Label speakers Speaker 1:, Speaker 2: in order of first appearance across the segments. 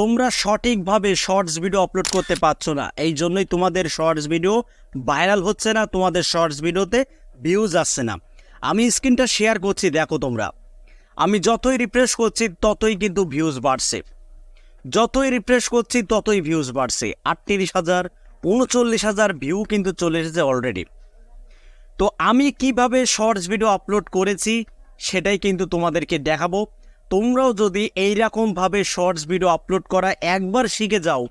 Speaker 1: তোমরা সঠিকভাবে shorts video upload করতে পারছ না। এই জন্যই তোমাদের শর্টস ভিডিও ভাইরাল হচ্ছে না, তোমাদের শর্টস ভিডিওতে ভিউজ আসছে না। আমি স্ক্রিনটা শেয়ার করছি, দেখো তোমরা। আমি যতই রিফ্রেশ করছি, ততই কিন্তু ভিউজ বাড়ছে। যতই রিফ্রেশ করছি, ততই ভিউজ বাড়ছে। আটত্রিশ হাজার, উনচল্লিশ হাজার ভিউ কিন্তু চলে এসেছে অলরেডি তো আমি কীভাবে শর্টস ভিডিও আপলোড করেছি, সেটাই কিন্তু তোমাদেরকে দেখাবো। তোমরাও যদি এই রকমভাবে শর্টস ভিডিও আপলোড করা একবার শিখে যাও,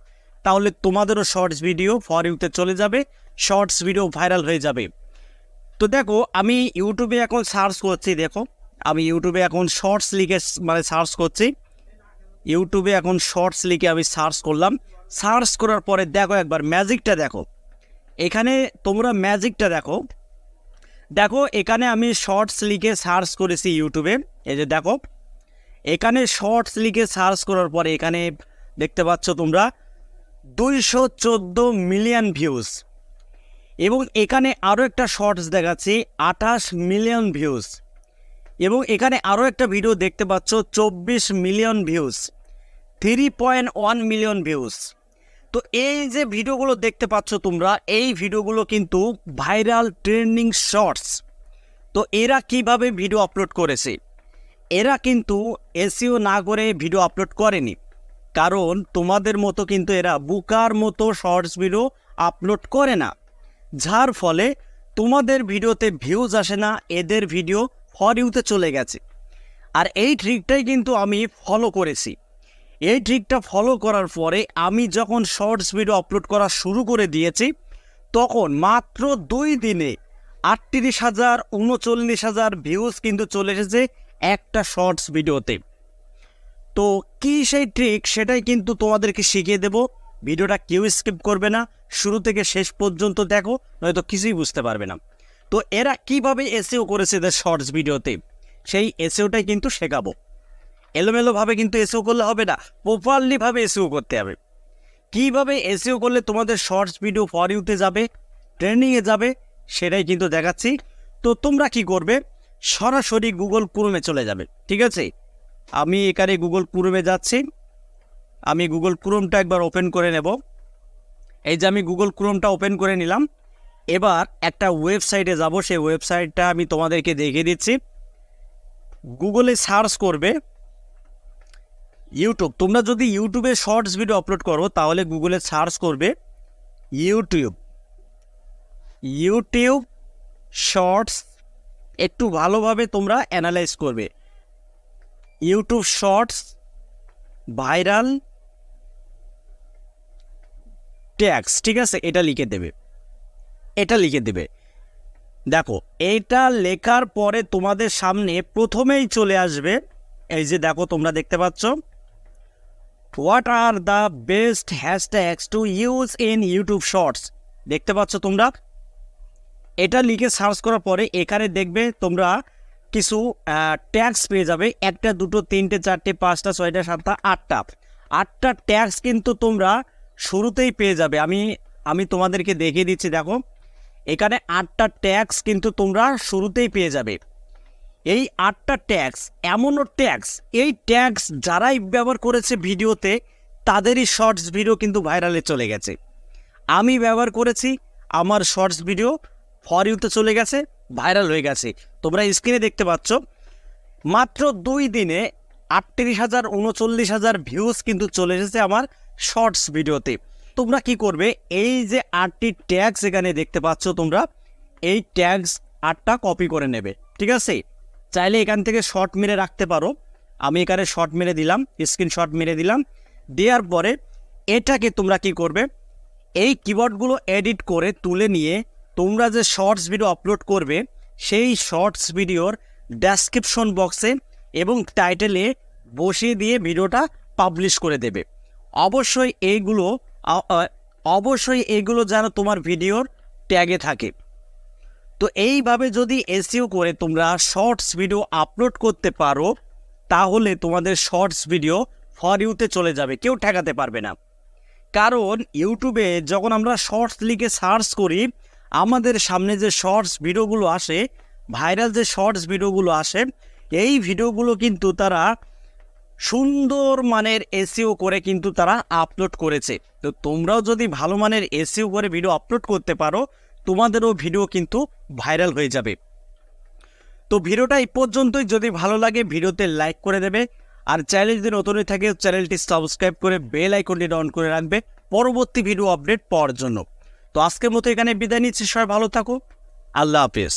Speaker 1: তাহলে তোমাদেরও শর্টস ভিডিও ফর ইউতে চলে যাবে, শর্টস ভিডিও ভাইরাল হয়ে যাবে। তো দেখো, আমি ইউটিউবে এখন সার্চ করছি, দেখো, আমি ইউটিউবে এখন শর্টস লিখে মানে সার্চ করছি। ইউটিউবে এখন শর্টস লিখে আমি সার্চ করলাম। সার্চ করার পরে দেখো একবার ম্যাজিকটা দেখো। এখানে তোমরা ম্যাজিকটা দেখো। দেখো, এখানে আমি শর্টস লিখে সার্চ করেছি ইউটিউবে। এই যে দেখো এখানে শর্টস লিখে সার্চ করার পরে এখানে দেখতে পাচ্ছ তোমরা দুইশো চোদ্দ মিলিয়ন ভিউজ এবং এখানে আরও একটা শর্টস দেখাচ্ছি, আঠাশ মিলিয়ন ভিউজ এবং এখানে আরও একটা ভিডিও দেখতে পাচ্ছ, চব্বিশ million views three point one million views তো এই যে ভিডিওগুলো দেখতে পাচ্ছ তোমরা, এই ভিডিওগুলো কিন্তু ভাইরাল ট্রেন্ডিং শর্টস তো এরা কীভাবে ভিডিও আপলোড করেছে? এরা কিন্তু এসিও না করে ভিডিও আপলোড করেনি। কারণ তোমাদের মতো কিন্তু এরা বুকার মতো শর্টস ভিডিও আপলোড করে না। যার ফলে তোমাদের ভিডিওতে ভিউজ আসে না, এদের ভিডিও ফর ইউতে চলে গেছে। আর এই ট্রিকটাই কিন্তু আমি ফলো করেছি। এই ট্রিকটা ফলো করার পরে আমি যখন শর্টস ভিডিও আপলোড করা শুরু করে দিয়েছি, তখন মাত্র দুই দিনে আটত্রিশ হাজার, উনচল্লিশ হাজার ভিউজ কিন্তু চলে এসেছে। একটা শর্টস ভিডিওতে তো কি সেই ট্রিক সেটাই কিন্তু তোমাদেরকে শিখিয়ে দেব। ভিডিওটা কেউ স্কিপ করবে না, শুরু থেকে শেষ পর্যন্ত দেখো, নয়তো কিছুই বুঝতে পারবে না। তো এরা কীভাবে এসিও করেছে এদের শর্টস ভিডিওতে সেই এসিওটাই কিন্তু শেখাবো। এলোমেলোভাবে কিন্তু এসিও করলে হবে না প্রপারলিভাবে এসিও করতে হবে। কীভাবে এসিও করলে তোমাদের শর্টস ভিডিও ফর ইউতে যাবে ট্রেনিংয়ে যাবে, সেটাই কিন্তু দেখাচ্ছি। তো তোমরা কি করবে সরাসরি গুগল ক্রোমে চলে যাবে, ঠিক আছে? আমি এখানে গুগল ক্রোমে যাচ্ছি। আমি গুগল ক্রোমটা একবার ওপেন করে নেব। এই যে আমি গুগল ক্রোমটা ওপেন করে নিলাম, এবার একটা ওয়েবসাইটে যাব। সেই ওয়েবসাইটটা আমি তোমাদেরকে দেখিয়ে দিচ্ছি। গুগলে সার্চ করবে ইউটিউব তোমরা যদি ইউটিউবে শর্টস ভিডিও আপলোড করো, তাহলে গুগলে সার্চ করবে ইউটিউব ইউটিউব শর্টস একটু ভালোভাবে তোমরা অ্যানালাইজ করবে। ইউটিউব শর্টস ভাইরাল ট্যাক্স ঠিক আছে? এটা লিখে দেবে। এটা লিখে দেবে। দেখো এটা লেখার পরে তোমাদের সামনে প্রথমেই চলে আসবে। এই যে দেখো, তোমরা দেখতে পাচ্ছ। What are the best hashtags to use in YouTube shorts দেখতে পাচ্ছ তোমরা? এটা লিখে সার্চ করার পরে এখানে দেখবে তোমরা কিছু ট্যাক্স পেয়ে যাবে। একটা, দুটো, তিনটে, চারটে, পাঁচটা, ছয়টা, সাতটা, আটটা। আটটা ট্যাক্স কিন্তু তোমরা শুরুতেই পেয়ে যাবে। আমি আমি তোমাদেরকে দেখিয়ে দিচ্ছি, দেখো। এখানে আটটা ট্যাক্স কিন্তু তোমরা শুরুতেই পেয়ে যাবে। এই আটটা ট্যাক্স এমনও ট্যাক্স এই ট্যাক্স যারাই ব্যবহার করেছে ভিডিওতে, তাদেরই শর্টস ভিডিও কিন্তু ভাইরালে চলে গেছে। আমি ব্যবহার করেছি, আমার শর্টস ভিডিও ফর ইউতে চলে গেছে, ভাইরাল হয়ে গেছে। তোমরা স্ক্রিনে দেখতে পাচ্ছ, মাত্র দুই দিনে আটত্রিশ হাজার উনচল্লিশ হাজার ভিউজ কিন্তু চলে এসেছে আমার শর্টস ভিডিওতে তোমরা কি করবে, এই যে আটটি ট্যাগস এখানে দেখতে পাচ্ছ তোমরা, এই ট্যাগস আটটা কপি করে নেবে, ঠিক আছে? চাইলে এখান থেকে শর্ট মেরে রাখতে পারো। আমি এখানে শর্ট মেরে দিলাম স্ক্রিনশট মেরে দিলাম। দেওয়ার পরে এটাকে তোমরা কি করবে, এই কিবোর্ডগুলো এডিট করে তুলে নিয়ে তোমরা যে শর্টস ভিডিও আপলোড করবে, সেই শর্টস ভিডিওর ডেসক্রিপশন বক্সে এবং টাইটেলে বসিয়ে দিয়ে ভিডিওটা পাবলিশ করে দেবে। অবশ্যই এইগুলো অবশ্যই এগুলো যেন তোমার ভিডিওর ট্যাগে থাকে। তো এইভাবে যদি এসিও করে তোমরা শর্টস ভিডিও আপলোড করতে পারো, তাহলে তোমাদের শর্টস ভিডিও ফর ইউতে চলে যাবে, কেউ ঠেকাতে পারবে না। কারণ ইউটিউবে যখন আমরা শর্টস লিখে সার্চ করি আমাদের সামনে যে শর্টস ভিডিওগুলো আসে, ভাইরাল যে শর্টস ভিডিওগুলো আসে, এই ভিডিওগুলো কিন্তু তারা সুন্দর মানের এসিও করে কিন্তু তারা আপলোড করেছে। তো তোমরাও যদি ভালো মানের এসিও করে ভিডিও আপলোড করতে পারো, তোমাদেরও ভিডিও কিন্তু ভাইরাল হয়ে যাবে। তো ভিডিওটা এই পর্যন্তই। যদি ভালো লাগে, ভিডিওতে লাইক করে দেবে। আর চ্যানেল যদি নতুন হয়ে থাকে, চ্যানেলটি সাবস্ক্রাইব করে বেল আইকনটি অন করে রাখবে। পরবর্তী ভিডিও আপডেট পাওয়ার জন্য। তো আজকের মতো এখানে বিদায় নিচ্ছি সবাই ভালো থাকো আল্লাহ হাফেজ।